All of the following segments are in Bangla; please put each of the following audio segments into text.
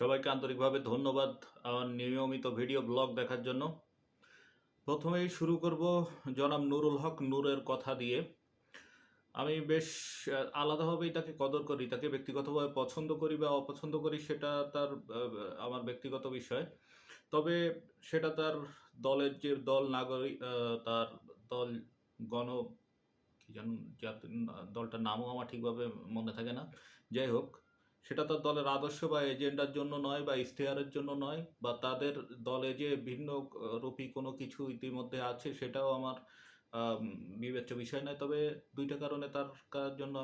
সবাইকে আন্তরিকভাবে ধন্যবাদ আমার নিয়মিত ভিডিও ব্লগ দেখার জন্য। প্রথমেই শুরু করব জনাব নুরুল হক নূরের কথা দিয়ে। আমি বেশ আলাদাভাবেই তাকে কদর করি, তাকে ব্যক্তিগতভাবে পছন্দ করি বা অপছন্দ করি সেটা তার আমার ব্যক্তিগত বিষয়। তবে সেটা তার দলের যে দল নাগরিক তার দল গণ, কি যেন দলটার নামও আমার ঠিকভাবে মনে থাকে না। যাই হোক সেটা তার দলের আদর্শ বা এজেন্ডার জন্য নয় বা ইশতেহারের জন্য নয় বা তাদের দলে যে ভিন্ন রূপী কোনো কিছু ইতিমধ্যে আছে সেটাও আমার বিবেচ্য বিষয় নয়। তবে দুইটা কারণে তার জন্য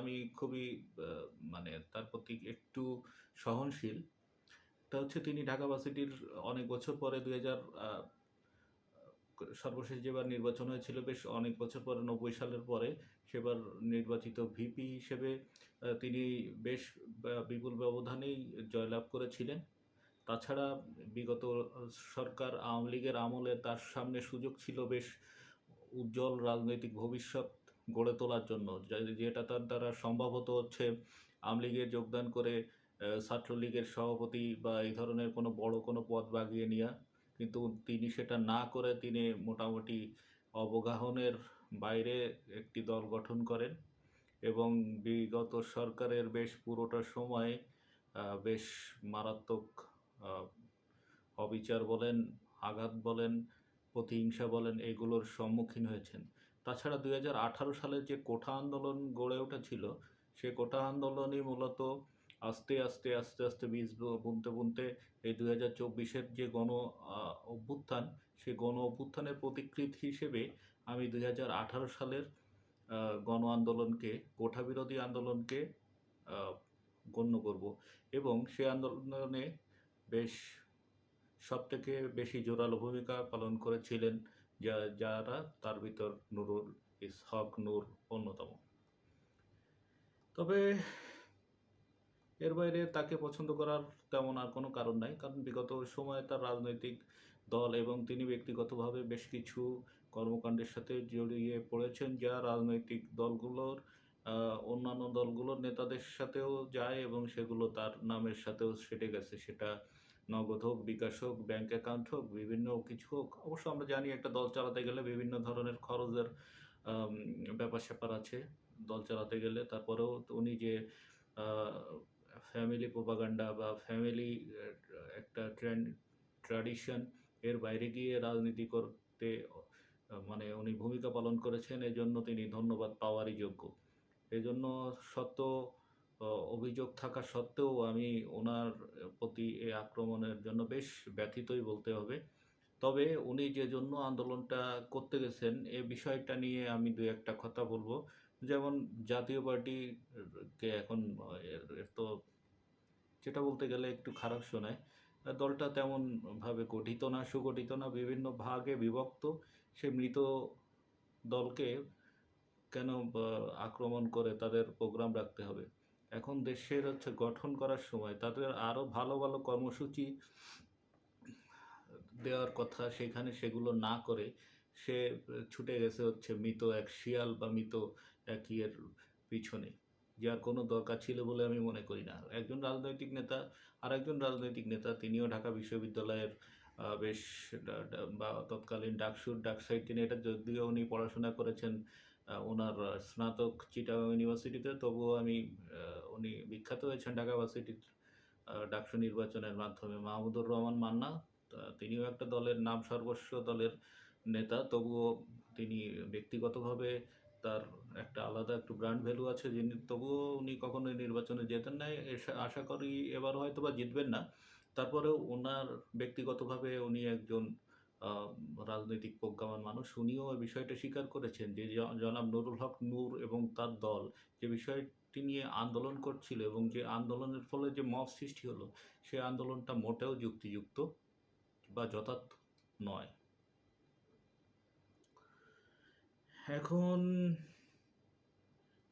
আমি খুবই মানে তার প্রতি একটু সহনশীল। তা হচ্ছে তিনি ঢাকা ভার্সিটির অনেক বছর পরে দুই হাজার সর্বশেষ যেবার নির্বাচন হয়েছিল, বেশ অনেক বছর পরে, নব্বই সালের পরে, সেবার নির্বাচিত ভিপি হিসেবে তিনি বেশ বিপুল ব্যবধানেই জয়লাভ করেছিলেন। তাছাড়া বিগত সরকার আওয়ামী লীগের আমলে তার সামনে সুযোগ ছিল বেশ উজ্জ্বল রাজনৈতিক ভবিষ্যৎ গড়ে তোলার জন্য। যেটা তার দ্বারা সম্ভব হতো হচ্ছে আওয়ামী লীগে যোগদান করে ছাত্রলীগের সভাপতি বা এই ধরনের কোনো বড় কোনো পদ বাগিয়ে নেওয়া কিন্তু তিনি সেটা না করে তিনি মোটামুটি অবগাহনের বাইরে একটি দল গঠন করেন। এবং বিগত সরকারের বেশ পুরোটা সময় বেশ মারাত্মক অবিচার বলেন, আঘাত বলেন, প্রতিহিংসা বলেন, এগুলোর সম্মুখীন হয়েছেন। তাছাড়া দুই হাজার আঠারো সালে যে কোঠা আন্দোলন গড়ে উঠেছিল, সে কোঠা আন্দোলনই মূলত আস্তে আস্তে আস্তে আস্তে বীজ বুনতে বুনতে এই দুই হাজার চব্বিশের যে গণ অভ্যুত্থান সেই গণ অভ্যুত্থানের প্রতিকৃত হিসেবে আমি দুই হাজার আঠারো সালের গণ আন্দোলনকে কোঠা বিরোধী আন্দোলনকে গণ্য করব। এবং সে আন্দোলনে বেশ সবথেকে বেশি জোরালো ভূমিকা পালন করেছিলেন যা, যারা তার ভিতর নুরুল ইসহক নূর অন্যতম। তবে এর বাইরে তাকে পছন্দ করার তেমন আর কোনো কারণ নাই, কারণ বিগত সময়ে তার রাজনৈতিক দল এবং তিনি ব্যক্তিগতভাবে বেশ কিছু কর্মকাণ্ডের সাথে জড়িয়ে পড়েছেন, যা রাজনৈতিক দলগুলোর অন্যান্য দলগুলোর নেতাদের সাথেও যায় এবং সেগুলো তার নামের সাথেও সেটে গেছে। সেটা নগদ হোক, বিকাশ হোক, ব্যাংক অ্যাকাউন্ট হোক, বিভিন্ন কিছু হোক। অবশ্য আমরা জানি একটা দল চালাতে গেলে বিভিন্ন ধরনের খরচের ব্যাপার স্যাপার আছে। দল চালাতে গেলে তারপরেও উনি যে ফ্যামিলি প্রোপাগান্ডা বা ফ্যামিলি একটা ট্রেন্ড ট্র্যাডিশন এর বাইরে গিয়ে রাজনীতি করতে মানে উনি ভূমিকা পালন করেছেন, এজন্য তিনি ধন্যবাদ পাওয়ারই যোগ্য। এজন্য সত্য অভিযোগ থাকা সত্ত্বেও আমি ওনার প্রতি এই আক্রমণের জন্য বেশ ব্যথিতই বলতে হবে। তবে উনি যে জন্য আন্দোলনটা করতে গেছেন, এ বিষয়টা নিয়ে আমি দু একটা কথা বলব। যেমন জাতীয় পার্টিকে এখন তো যেটা বলতে গেলে একটু খারাপ শোনায়, দলটা তেমন ভাবে গঠিত না, সুগঠিত না, বিভিন্ন ভাগে বিভক্ত। সে মৃত দলকে কেন আক্রমণ করে তাদের প্রোগ্রাম রাখতে হবে? এখন দেশের হচ্ছে গঠন করার সময় তাদের আরও ভালো ভালো কর্মসূচি দেওয়ার কথা সেখানে সেগুলো না করে সে ছুটে গেছে হচ্ছে মৃত এক শিয়াল বা মৃত এক ইয়ের পিছনে। যার কোনো দরকার ছিল বলে আমি মনে করি না। একজন রাজনৈতিক নেতা আর একজন রাজনৈতিক নেতা, তিনিও ঢাকা বিশ্ববিদ্যালয়ের বেশ বা তৎকালীন ডাকসুর ডাকসাইড তিনি এটা যদিও উনি পড়াশোনা করেছেন ওনার স্নাতক চিটাগাং ইউনিভার্সিটিতে, তবুও আমি উনি বিখ্যাত হয়েছেন ঢাকা ভার্সিটির ডাকসু নির্বাচনের মাধ্যমে। মাহমুদুর রহমান মান্না তিনিও একটা দলের নাম সর্বস্ব দলের নেতা, তবুও তিনি ব্যক্তিগতভাবে তার একটা আলাদা একটু ব্র্যান্ড ভ্যালু আছে যিনি, তবুও উনি কখনোই নির্বাচনে যেতেন না। এসা- আশা করি এবার হয়তো বা জিতবেন না। তারপরেও ওনার ব্যক্তিগতভাবে উনি একজন রাজনৈতিক প্রজ্ঞাবান মানুষ, উনিও বিষয়টা স্বীকার করেছেন যে জনাব নুরুল হক নূর এবং তার দল যে বিষয়টি নিয়ে আন্দোলন করছিল এবং যে আন্দোলনের ফলে যে মত সৃষ্টি হলো, সে আন্দোলনটা মোটেও যুক্তিযুক্ত বা যথার্থ নয়। এখন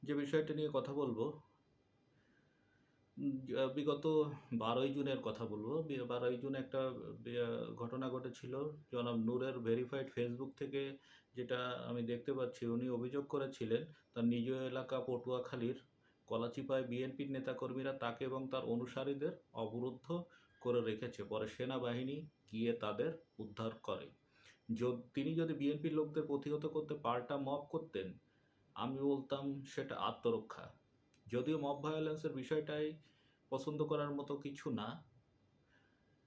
যে বিষয়টা নিয়ে কথা বলব বিগত বারোই জুনের কথা বলব। বারোই জুন একটা ঘটনা ঘটেছিল। জনাব নূরের ভেরিফাইড ফেসবুক থেকে যেটা আমি দেখতে পাচ্ছি, উনি অভিযোগ করেছিলেন, তার নিজ এলাকা পটুয়াখালীর কলাচিপায় বিএনপির নেতাকর্মীরা তাকে এবং তার অনুসারীদের অবরুদ্ধ করে রেখেছে। পরে সেনাবাহিনী গিয়ে তাদের উদ্ধার করে। তিনি যদি বিএনপির লোকদের প্রতিহত করতে পাল্টা মব করতেন, আমি বলতাম সেটা আত্মরক্ষা। যদিও মব ভায়োলেন্সের বিষয়টাই পছন্দ করার মতো কিছু না,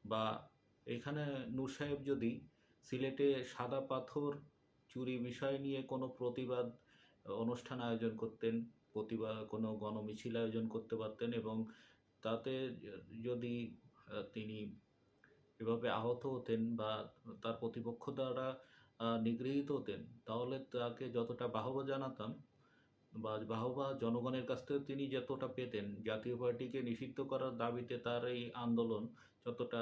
বা এখানে নূর সাহেব যদি সিলেটে সাদা পাথর চুরি বিষয় নিয়ে কোনো প্রতিবাদ অনুষ্ঠান আয়োজন করতেন প্রতিবাদ কোনো গণমিছিল আয়োজন করতে পারতেন এবং তাতে যদি তিনি এভাবে আহত হতেন বা তার প্রতিপক্ষ দ্বারা নিগৃহীত হতেন, তাহলে তাকে যতটা বাহবা জানাতাম বা বাহবা জনগণের কাছ থেকে তিনি যতটা পেতেন জাতীয় পার্টিকে নিষিদ্ধ করার দাবিতে তার এই আন্দোলন যতটা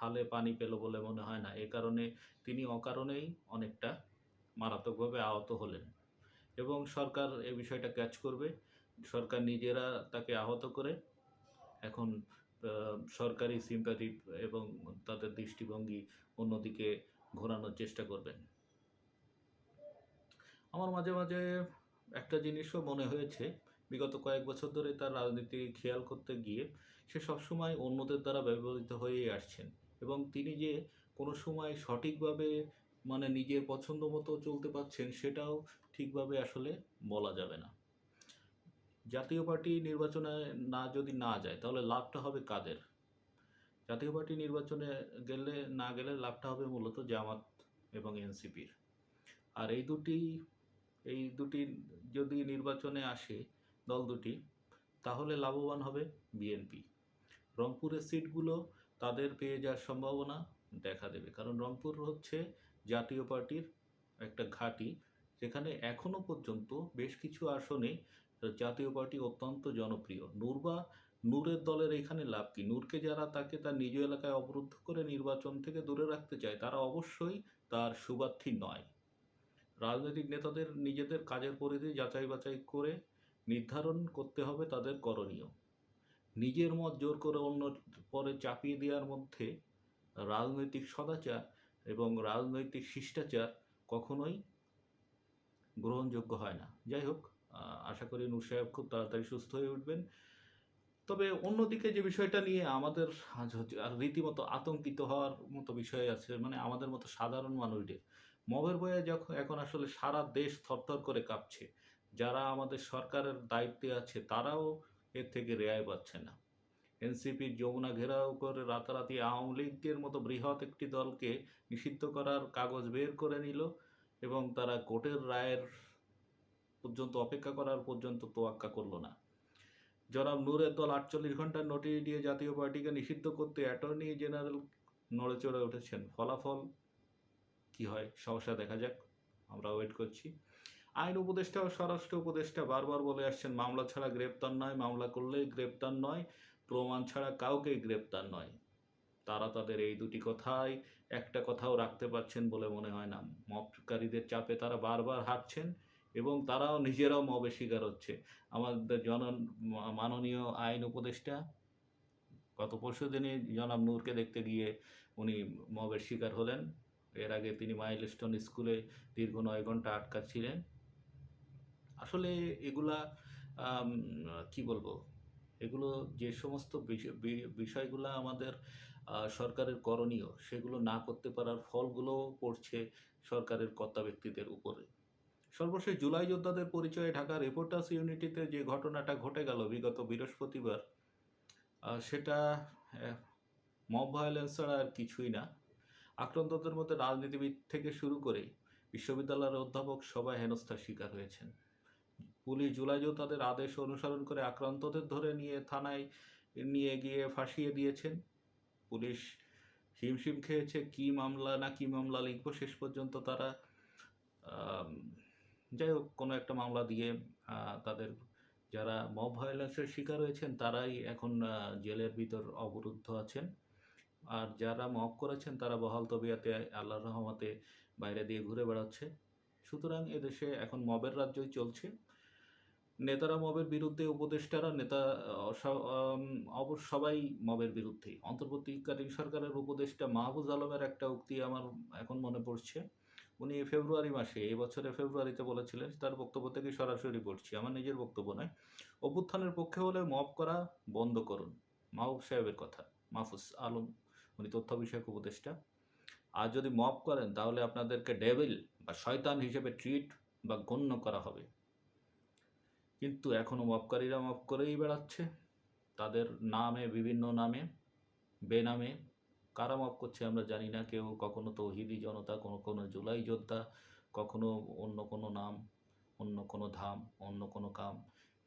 হালে পানি পেল বলে মনে হয় না। এ কারণে তিনি অকারণেই অনেকটা মারাত্মকভাবে আহত হলেন এবং সরকার এ বিষয়টা ক্যাচ করবে। সরকার নিজেরা তাকে আহত করে এখন সরকারি সিম্প্যাথি এবং তাদের দৃষ্টিভঙ্গি অন্যদিকে ঘোরানোর চেষ্টা করবেন। আমার মাঝে মাঝে একটা জিনিসও মনে হয়েছে, বিগত কয়েক বছর ধরে তার রাজনীতি খেয়াল করতে গিয়ে সে সবসময় অন্যদের দ্বারা ব্যবহৃত হয়েই আসছেন এবং তিনি যে কোনো সময় সঠিকভাবে মানে নিজের পছন্দ মতো চলতে পারছেন সেটাও ঠিকভাবে আসলে বলা যাবে না। জাতীয় পার্টি নির্বাচনে না যদি না যায় তাহলে লাভটা হবে কাদের? জাতীয় পার্টি নির্বাচনে গেলে না গেলে লাভটা হবে মূলত জামাত এবং এনসিপির। আর এই দুটি এই দুটি যদি নির্বাচনে আসে দল দুটি, তাহলে লাভবান হবে বিএনপি। রংপুরের সিটগুলো তাদের পেয়ে যাওয়ার সম্ভাবনা দেখা দেবে। কারণ রংপুর হচ্ছে জাতীয় পার্টির একটা ঘাঁটি, যেখানে এখনও পর্যন্ত বেশ কিছু আসনে জাতীয় পার্টি অত্যন্ত জনপ্রিয়। নূরবা নূরের দলের এখানে লাভ কি? নূরকে যারা তাকে তার নিজ এলাকায় অবরুদ্ধ করে নির্বাচন থেকে দূরে রাখতে চায়, তারা অবশ্যই তার সুবার্থী নয়। রাজনৈতিক নেতাদের নিজেদের কাজের পরিধি যাচাই বাছাই করে নির্ধারণ করতে হবে তাদের করণীয়। নিজের মত জোর করে অন্য পরে চাপিয়ে দেওয়ার মধ্যে রাজনৈতিক সদাচার এবং রাজনৈতিক শিষ্টাচার কখনোই গ্রহণযোগ্য হয় না। যাই হোক আশা করি নূর সাহেব খুব তাড়াতাড়ি সুস্থ হয়ে উঠবেন। তবে অন্যদিকে যে বিষয়টা নিয়ে আমাদের রীতিমতো আতঙ্কিত হওয়ার মতো বিষয় আছে মানে আমাদের মতো সাধারণ মানুষদের মবের বয়ে যখন, এখন আসলে সারা দেশ থরথর করে কাঁপছে। যারা আমাদের সরকারের দায়িত্বে আছে, তারাও এর থেকে রেহাই পাচ্ছে না। এনসিপির যমুনা ঘেরাও করে রাতারাতি আওয়ামী লীগের মতো বৃহৎ একটি দলকে নিষিদ্ধ করার কাগজ বের করে নিল এবং তারা কোর্টের রায়ের পর্যন্ত, অপেক্ষা করার পর্যন্ত তোয়াক্কা করল না। জনাব নূরের দল আটচল্লিশ ঘণ্টার নোটিশ দিয়ে জাতীয় পার্টিকে নিষিদ্ধ করতে অ্যাটর্নি জেনারেল নড়ে চড়ে উঠেছেন। ফলাফল কি হয়, সমস্যা দেখা যাক আমরা ওয়েট করছি। আইন উপদেষ্টা ও স্বরাষ্ট্র উপদেষ্টা বারবার বলে আসছেন, মামলা ছাড়া গ্রেপ্তার নয়, মামলা করলেই গ্রেপ্তার নয়, প্রমাণ ছাড়া কাউকেই গ্রেপ্তার নয়। তারা তাদের এই দুটি কথাই একটা কথাও রাখতে পারছেন বলে মনে হয় না। মবকারীদের চাপে তারা বারবার হাঁটছেন এবং তারাও নিজেরাও মবের শিকার হচ্ছে। আমাদের জন, মাননীয় আইন উপদেষ্টা, গত পরশু দিনই জনাব নূরকে দেখতে গিয়ে উনি মবের শিকার হলেন। এর আগে তিনি মাইলস্টোন স্কুলে দীর্ঘ নয় ঘণ্টা আটকা ছিলেন। আসলে এগুলা কি বলব? এগুলো যে সমস্ত বিষয়গুলো আমাদের সরকারের করণীয়, সেগুলো না করতে পারার ফলগুলো পড়ছে সরকারের কর্তা ব্যক্তিদের উপরে। সর্বশেষ জুলাই যোদ্ধাদের পরিচয়ে ঢাকা রিপোর্টার্স ইউনিটিতে যে ঘটনাটা ঘটে গেল বিগত বৃহস্পতিবার সেটা মব ভায়োলেন্স ছাড়া আর কিছুই না। আক্রান্তদের মধ্যে রাজনীতিবিদ থেকে শুরু করে বিশ্ববিদ্যালয়ের অধ্যাপক সবাই হেনস্থার শিকার হয়েছেন। পুলিশ জুলাই তাদের আদেশ অনুসরণ করে আক্রান্তদের ধরে নিয়ে থানায় নিয়ে গিয়ে ফাঁসিয়ে দিয়েছেন। পুলিশ হিমশিম খেয়েছে, কি মামলা না কি মামলা লিখব শেষ পর্যন্ত তারা যাই হোক, কোনো একটা মামলা দিয়ে তাদের যারা মব ভায়োলেন্সের শিকার হয়েছেন তারাই এখন জেলের ভিতর অবরুদ্ধ আছেন। আর যারা মব করেছেন, তারা বহাল তবিয়াতে আল্লাহর রহমতে বাইরে দিয়ে ঘুরে বেড়াচ্ছে। সুতরাং এদেশে এখন মবের রাজ্যই চলছে। নেতারা মবের বিরুদ্ধে, উপদেষ্টারা, নেতা অবশ্য সবাই মবের বিরুদ্ধে। অন্তর্বর্তীকালীন সরকারের উপদেষ্টা মাহবুজ আলমের একটা উক্তি আমার এখন মনে পড়ছে। উনি ফেব্রুয়ারি মাসে, এই বছরে ফেব্রুয়ারিতে বলেছিলেন, তার বক্তব্য থেকে সরাসরি পড়ছি। আমার নিজের বক্তব্য নয়। অভ্যুত্থানের পক্ষে হলে মব করা বন্ধ করুন। মাহবুব সাহেবের কথা। মাহফুজ আলম উনি তথ্য বিষয়ক উপদেষ্টা। আর যদি মব করেন, তাহলে আপনাদেরকে ডেভিল বা শয়তান হিসেবে ট্রিট বা গণ্য করা হবে। কিন্তু এখনও মবকারীরা মব করেই বেড়াচ্ছে। তাদের নামে, বিভিন্ন নামে, বেনামে কারা মব করছে আমরা জানি না। কেউ কখনো তৌহিদি জনতা, কোনো কোনো জুলাই যোদ্ধা, কখনো অন্য কোনো নাম, অন্য কোনো ধাম, অন্য কোনো কাম।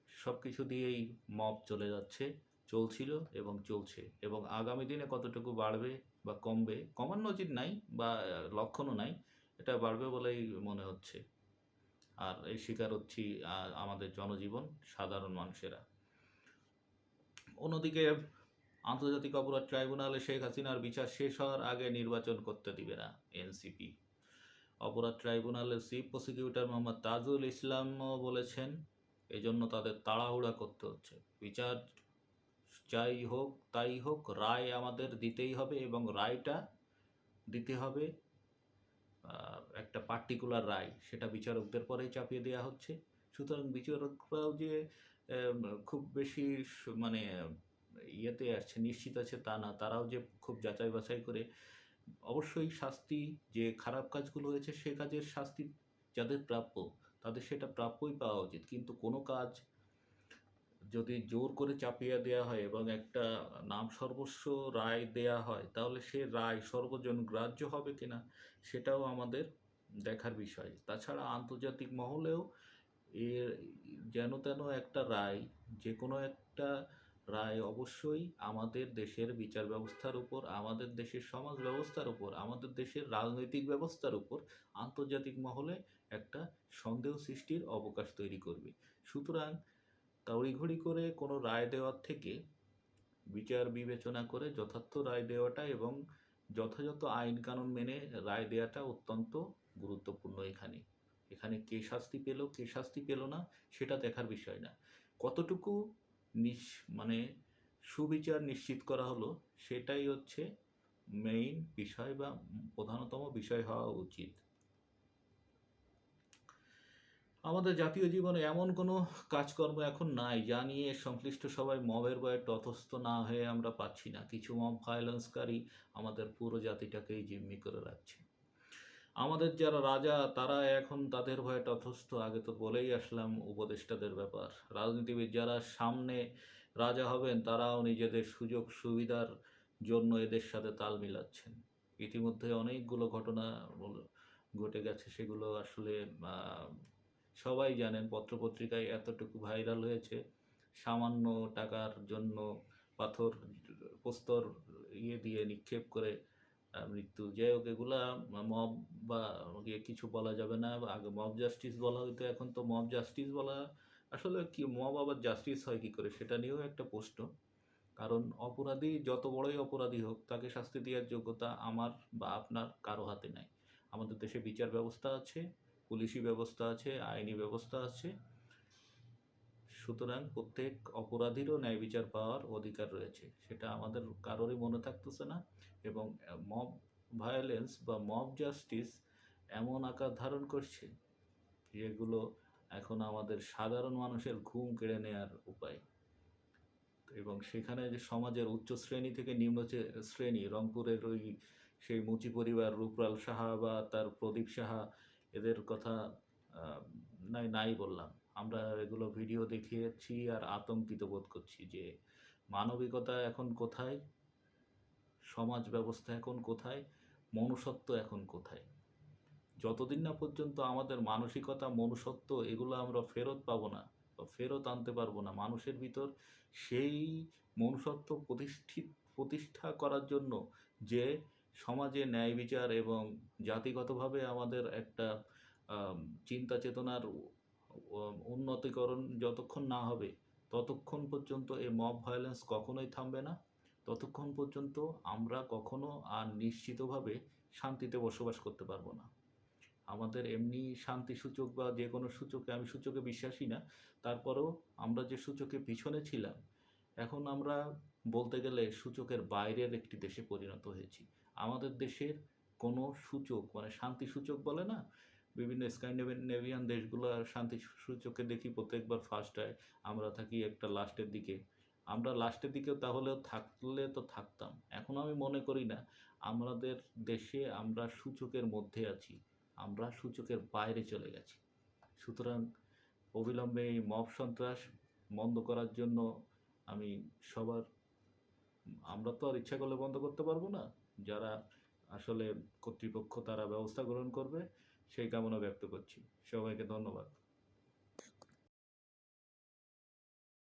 সব কিছু দিয়েই মব চলে যাচ্ছে। চলছিল এবং চলছে। এবং আগামী দিনে কতটুকু বাড়বে বা কমবে, কমার নজির নাই বা লক্ষণও নাই, এটা বাড়বে বলেই মনে হচ্ছে। আর এই শিকার হচ্ছি আমাদের জনজীবন, সাধারণ মানুষেরা। অন্যদিকে আন্তর্জাতিক অপরাধ ট্রাইব্যুনালে শেখ হাসিনার বিচার শেষ হওয়ার আগে নির্বাচন করতে দিবে না এনসিপি। অপরাধ ট্রাইব্যুনালের চিফ প্রসিকিউটর মোহাম্মদ তাজুল ইসলামও বলেছেন, এজন্য তাদের তাড়াহুড়া করতে হচ্ছে। বিচার যাই হোক, তাই হোক, রায় আমাদের দিতেই হবে এবং রায়টা দিতে হবে একটা পার্টিকুলার রায়। সেটা বিচারকদের পরেই চাপিয়ে দেওয়া হচ্ছে। সুতরাং বিচারকরাও যে খুব বেশি মানে ইয়েতে আছে, নিশ্চিত আছে তা না, তারাও যে খুব যাচাই বাছাই করে, অবশ্যই শাস্তি, যে খারাপ কাজগুলো হয়েছে সে কাজের শাস্তি যাদের প্রাপ্য, তাদের সেটা প্রাপ্যই পাওয়া উচিত। কিন্তু কোনো কাজ যদি জোর করে চাপিয়ে দেওয়া হয় এবং একটা নাম সর্বস্ব রায় দেয়া হয়, তাহলে সে রায় সর্বজন গ্রাহ্য হবে কিনা সেটাও আমাদের দেখার বিষয়। তাছাড়া আন্তর্জাতিক মহলেও এর যেন তেন একটা রায়, যে কোনো একটা রায় অবশ্যই আমাদের দেশের বিচার ব্যবস্থার উপর, আমাদের দেশের সমাজ ব্যবস্থার উপর, আমাদের দেশের রাজনৈতিক ব্যবস্থার উপর আন্তর্জাতিক মহলে একটা সন্দেহ সৃষ্টির অবকাশ তৈরি করবে। সুতরাং তড়িঘড়ি করে কোনো রায় দেওয়ার থেকে বিচার বিবেচনা করে যথার্থ রায় দেওয়াটা এবং যথাযথ আইন কানুন মেনে রায় দেওয়াটা অত্যন্ত গুরুত্বপূর্ণ এখানে। এখানে কে শাস্তি পেল, কে শাস্তি পেল না, সেটা দেখার বিষয় না। কতটুকু নিশ মানে সুবিচার নিশ্চিত করা হলো, সেটাই হচ্ছে মেইন বিষয় বা প্রধানতম বিষয় হওয়া উচিত। আমাদের জাতীয় জীবনে এমন কোনো কাজকর্ম এখন নাই, যা নিয়ে সংশ্লিষ্ট সবাই মবের বয়ে তথস্থ না হয়ে আমরা পাচ্ছি না। কিছু মব ভায়োলেন্সকারী আমাদের পুরো জাতিটাকেই জিম্মি করে রাখছে। আমাদের যারা রাজা, তারা এখন তাদের ভয়ে তথস্থ আগে তো বলেই আসলাম, উপদেষ্টাদের ব্যাপার। রাজনীতিবিদ যারা সামনে রাজা হবেন, তারাও নিজেদের সুযোগ সুবিধার জন্য এদের সাথে তাল মিলাচ্ছেন। ইতিমধ্যে অনেকগুলো ঘটনা ঘটে গেছে, সেগুলো আসলে সবাই জানেন পত্রপত্রিকায় এতটুকু ভাইরাল হয়েছে। সামান্য টাকার জন্য পাথর প্রস্তর ইয়ে দিয়ে নিক্ষেপ করে মৃত্যু। যাই হোক, এগুলা মব বা ইয়ে কিছু বলা যাবে না। আগে মব জাস্টিস বলা হইতো, এখন তো মব জাস্টিস বলা আসলে কি, মব আবার জাস্টিস হয় কি করে সেটা নিয়েও একটা প্রশ্ন। কারণ অপরাধী যত বড়ই অপরাধী হোক, তাকে শাস্তি দেওয়ার যোগ্যতা আমার বা আপনার কারও হাতে নাই। আমাদের দেশে বিচার ব্যবস্থা আছে। পুলিশি ব্যবস্থা আছে, আইনি ব্যবস্থা আছে। সুতরাং প্রত্যেক অপরাধীরও ন্যায় বিচার পাওয়ার অধিকার রয়েছে। সেটা আমাদের কারোরই মনে থাকতেছে না এবং মব ভায়োলেন্স বা মব জাস্টিস এমন আকার ধারণ করছে, যেগুলো এখন আমাদের সাধারণ মানুষের ঘুম কেড়ে নেওয়ার উপায়। এবং সেখানে যে সমাজের উচ্চ শ্রেণি থেকে নিম্ন শ্রেণি, রংপুরের ওই সেই মুচি পরিবার, রূপলাল সাহা বা তার প্রদীপ সাহা এদের কথা নাই নাই বললাম। আমরা এগুলো ভিডিও দেখিয়েছি আর আতঙ্কিত বোধ করছি যে মানবিকতা এখন কোথায়? সমাজ ব্যবস্থা এখন কোথায়? মনুষ্যত্ব এখন কোথায়? যতদিন না পর্যন্ত আমাদের মানসিকতা, মনুষ্যত্ব এগুলো আমরা ফেরত পাবো না বা ফেরত আনতে পারব না, মানুষের ভিতর সেই মনুষ্যত্ব প্রতিষ্ঠিত, প্রতিষ্ঠা করার জন্য যে সমাজে ন্যায় বিচার এবং জাতিগতভাবে আমাদের একটা চিন্তা চেতনার উন্নতিকরণ যতক্ষণ না হবে, ততক্ষণ পর্যন্ত এই মব ভায়োলেন্স কখনোই থামবে না। ততক্ষণ পর্যন্ত আমরা কখনো আর নিশ্চিতভাবে শান্তিতে বসবাস করতে পারব না। আমাদের এমনি শান্তি সূচক বা যে কোনো সূচকে আমি সূচকে বিশ্বাসী না, তারপরেও আমরা যে সূচকে পিছনে ছিলাম, এখন আমরা বলতে গেলে সূচকের বাইরের একটি দেশে পরিণত হয়েছি। আমাদের দেশের কোনো সূচক মানে শান্তি সূচক বলে না? বিভিন্ন স্ক্যান্ডিনেভিয়ান দেশগুলো শান্তি সূচকে দেখি প্রত্যেকবার ফার্স্ট হয়, আমরা থাকি একটা লাস্টের দিকে। আমরা লাস্টের দিকেও তাহলেও থাকলে তো থাকতাম। এখন আমি মনে করি না, আমাদের দেশে আমরা সূচকের মধ্যে আছি, আমরা সূচকের বাইরে চলে গেছি। সুতরাং অবিলম্বে এই মব সন্ত্রাস বন্ধ করার জন্য আমি সবার, আমরা তো আর ইচ্ছা করলে বন্ধ করতে পারব না। যারা আসলে কর্তৃপক্ষ তারা ব্যবস্থা গ্রহণ করবে সেই কামনা ব্যক্ত করছি। সবাইকে ধন্যবাদ।